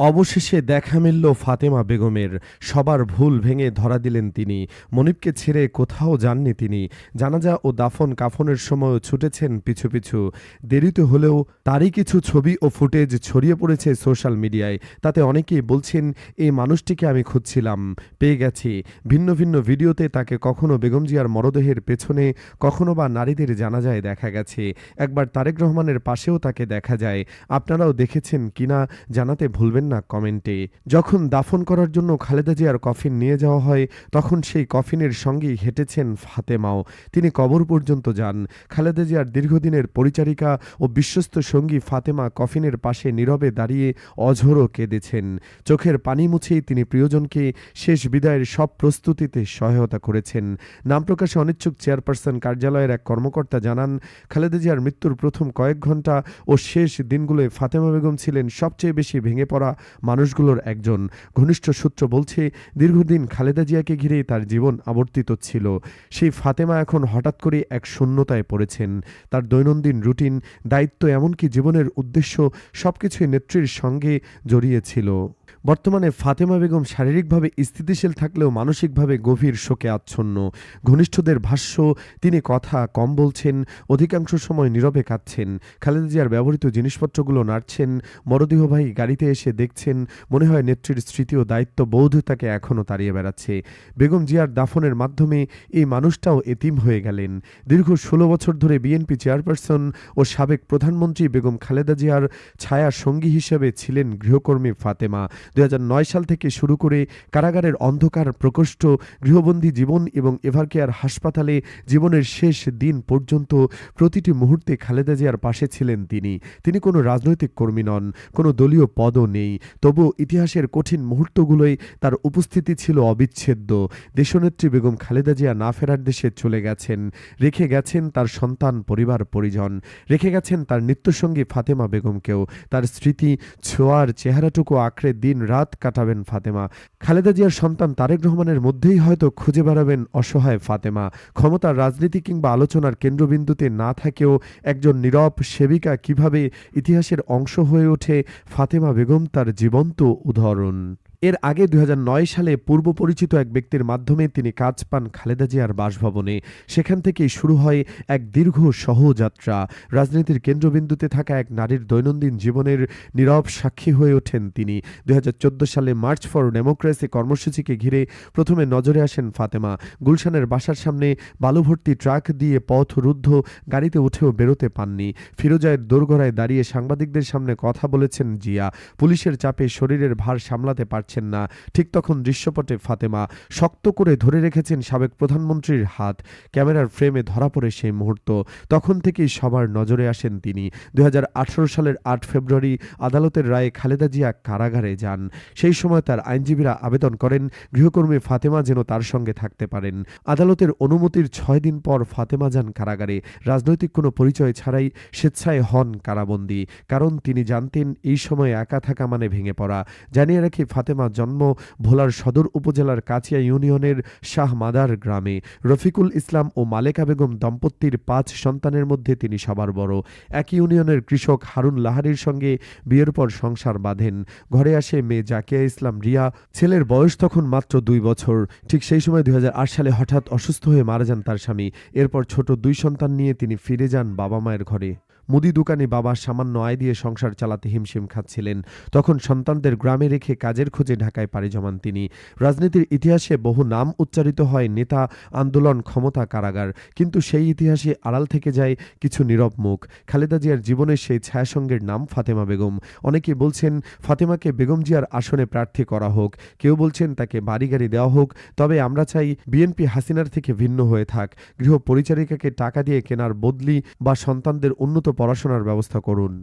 অবশেষে দেখা মিলল ফাতেমা বেগমের। সবার ভুল ভেঙে ধরা দিলেন তিনি। মনিবকে ছেড়ে কোথাও যাননি তিনি। জানাজা ও দাফন কাফনের সময়ও ছুটেছেন পিছু পিছু। দেরিতে হলেও তারই কিছু ছবি ও ফুটেজ ছড়িয়ে পড়েছে সোশ্যাল মিডিয়ায়। তাতে অনেকেই বলছেন এই মানুষটিকে আমি খুঁজছিলাম, পেয়ে গেছি। ভিন্ন ভিন্ন ভিডিওতে তাকে কখনো বেগম জিয়ার মরদেহের পেছনে, কখনো বা নারীদের জানাজায় দেখা গেছে। একবার তারেক রহমানের পাশেও তাকে দেখা যায়। আপনারাও দেখেছেন কিনা জানাতে ভুলবেন না কমেন্টে। যখন দাফন করার জন্য খালেদা জিয়ার কফিন নিয়ে যাওয়া হয়, তখন সেই কফিনের সঙ্গেই হেঁটেছেন ফাতেমাও। তিনি কবর পর্যন্ত যান। খালেদা জিয়ার দীর্ঘদিনের পরিচারিকা ও বিশ্বস্ত সঙ্গী ফাতেমা কফিনের পাশে নীরবে দাঁড়িয়ে অঝোরও কেঁদেছেন। চোখের পানি মুছেই তিনি প্রিয়জনকে শেষ বিদায়ের সব প্রস্তুতিতে সহায়তা করেছেন। নাম প্রকাশে অনিচ্ছুক চেয়ারপারসন কার্যালয়ের এক কর্মকর্তা জানান, খালেদা জিয়ার মৃত্যুর প্রথম কয়েক ঘণ্টা ও শেষ দিনগুলোয় ফাতেমা বেগম ছিলেন সবচেয়ে বেশি ভেঙে পড়া মানুষগুলোর একজন। ঘনিষ্ঠ সূত্র বলছে, দীর্ঘদিন খালেদা জিয়াকে ঘিরে তার জীবন আবর্তিত ছিল। সেই ফাতেমা এখন হঠাৎ করে এক শূন্যতায় পড়েছেন। তার দৈনন্দিন রুটিন, দায়িত্ব এমনকি জীবনের উদ্দেশ্য সবকিছুই নেত্রীর সঙ্গে জড়িয়েছিল বর্তমানে ফাতেমা বেগম শারীরিকভাবে স্থিতিশীল থাকলেও মানসিকভাবে গভীর শোকে আচ্ছন্ন। ঘনিষ্ঠদের ভাষ্য, তিনি কথা কম বলছেন, অধিকাংশ সময় নীরবে কাঁদছেন। খালেদা জিয়ার ব্যবহৃত জিনিসপত্রগুলো নাড়ছেন মরদেহবাহী গাড়িতে এসে দেখছেন, মনে হয় নেত্রীর স্মৃতি ও দায়িত্ব বোধ তাকে এখনও তাড়িয়ে বেড়াচ্ছে। বেগম জিয়ার দাফনের মাধ্যমে এই মানুষটাও এতিম হয়ে গেলেন। দীর্ঘ ষোলো বছর ধরে বিএনপি চেয়ারপারসন ও সাবেক প্রধানমন্ত্রী বেগম খালেদা জিয়ার ছায়া সঙ্গী হিসেবে ছিলেন গৃহকর্মী ফাতেমা। দু হাজার নয় সাল থেকে শুরু করে কারাগারের অন্ধকার, প্রকোষ্ঠ, গৃহবন্দী জীবন এবং এভারকেয়ার হাসপাতালে জীবনের শেষ দিন পর্যন্ত প্রতিটি মুহূর্তে খালেদা জিয়ার পাশে ছিলেন তিনি। তিনি কোনো রাজনৈতিক কর্মী নন, কোনো দলীয় পদও নেই। তবু ইতিহাসের কঠিন মুহূর্তগুলোই তার উপস্থিতি ছিল অবিচ্ছেদ্য। দেশনেত্রী বেগম খালেদা জিয়া না ফেরার দেশে চলে গেছেন। রেখে গেছেন তার সন্তান, পরিবার, পরিজন। রেখে গেছেন তার নিত্যসঙ্গী ফাতেমা বেগমকেও। তার স্মৃতি, ছোঁয়ার চেহারাটুকু আঁকড়ে দিন রাত কাটাবেন ফাতেমা। খালেদা জিয়ার সন্তান তারেক রহমানের মধ্যেই হয়তো খুঁজে বেড়াবেন অসহায় ফাতেমা। ক্ষমতার রাজনীতি কিংবা আলোচনার কেন্দ্রবিন্দুতে না থাকেও একজন নীরব সেবিকা কীভাবে ইতিহাসের অংশ হয়ে ওঠে ফাতেমা বেগম তার জীবন্ত উদাহরণ। এর আগে দুই হাজার নয় সালে পূর্ব পরিচিত এক ব্যক্তির মাধ্যমে তিনি কাজ পান খালেদা জিয়ার বাসভবনে। সেখান থেকেই শুরু হয় এক দীর্ঘ সহযাত্রা। রাজনীতির কেন্দ্রবিন্দুতে থাকা এক নারীর দৈনন্দিন জীবনের নীরব সাক্ষী হয়ে ওঠেন তিনি। দুই হাজার চোদ্দ সালে মার্চ ফর ডেমোক্রেসি কর্মসূচিকে ঘিরে প্রথমে নজরে আসেন ফাতেমা। গুলশানের বাসার সামনে বালুভর্তি ট্রাক দিয়ে পথ রুদ্ধ গাড়িতে উঠেও বেরোতে পাননি। ফিরোজায়ের দোরগড়ায় দাঁড়িয়ে সাংবাদিকদের সামনে কথা বলেছেন জিয়া। পুলিশের চাপে শরীরের ভার সামলাতে পারছেন না। ঠিক তখন দৃশ্যপটে ফাতেমা শক্ত করে ধরে রেখেছেন সাবেক প্রধানমন্ত্রীর হাত। ক্যামেরার ফ্রেমে ধরা পড়ে সেই মুহূর্ত। তখন থেকেই সবার নজরে আসেন তিনি। দু হাজার আঠেরো সালের আট ফেব্রুয়ারি আদালতের রায়ে খালেদা জিয়া কারাগারে যান। সেই সময় তার আইনজীবীরা আবেদন করেন, গৃহকর্মী ফাতেমা যেন তার সঙ্গে থাকতে পারেন। আদালতের অনুমতির ছয় দিন পর ফাতেমা যান কারাগারে। রাজনৈতিক কোনো পরিচয় ছাড়াই স্বেচ্ছায় হন কারাবন্দী। কারণ তিনি জানতেন, এই সময় একা থাকা মানে ভেঙে পড়া। জানিয়ে রাখি, ফাতেমা জন্ম ভোলার সদর উপজেলার কাছিয়া ইউনিয়নের শাহ মাদার গ্রামে। রফিকুল ইসলাম ও মালেকা বেগম দম্পতির পাঁচ সন্তানের মধ্যে তিনি সবার বড়। এক ইউনিয়নের কৃষক হারুন লাহারির সঙ্গে বিয়ের পর সংসার বাঁধেন। ঘরে আসে মেয়ে জাকিয়া ইসলাম রিয়া। ছেলের বয়স তখন মাত্র দুই বছর। ঠিক সেই সময় দুই হাজার আট সালে হঠাৎ অসুস্থ হয়ে মারা যান তার স্বামী। এরপর ছোট দুই সন্তান নিয়ে তিনি ফিরে যান বাবা মায়ের ঘরে। মুদি দোকানে বাবা সামান্য আয় দিয়ে সংসার চালাতে হিমশিম খাচ্ছিলেন। তখন সন্তানদের গ্রামে রেখে কাজের খোঁজে ঢাকায় পাড়ি জমান তিনি। রাজনীতির ইতিহাসে বহু নাম উচ্চারিত হয় নেতা, আন্দোলন, ক্ষমতা, কারাগার। কিন্তু সেই ইতিহাসে আড়াল থেকে যায় কিছু নীরব মুখ। খালেদা জিয়ার জীবনের সেই ছায়াসঙ্গের নাম ফাতেমা বেগম। অনেকে বলছেন, ফাতেমাকে বেগম জিয়ার আসনে প্রার্থী করা হোক। কেউ বলছেন, তাকে বাড়ি গাড়ি দেওয়া হোক। তবে আমরা চাই বিএনপি হাসিনার থেকে ভিন্ন হয়ে থাক। গৃহ পরিচারিকাকে টাকা দিয়ে কেনার বদলি বা সন্তানদের উন্নত পড়াশোনার ব্যবস্থা করুন।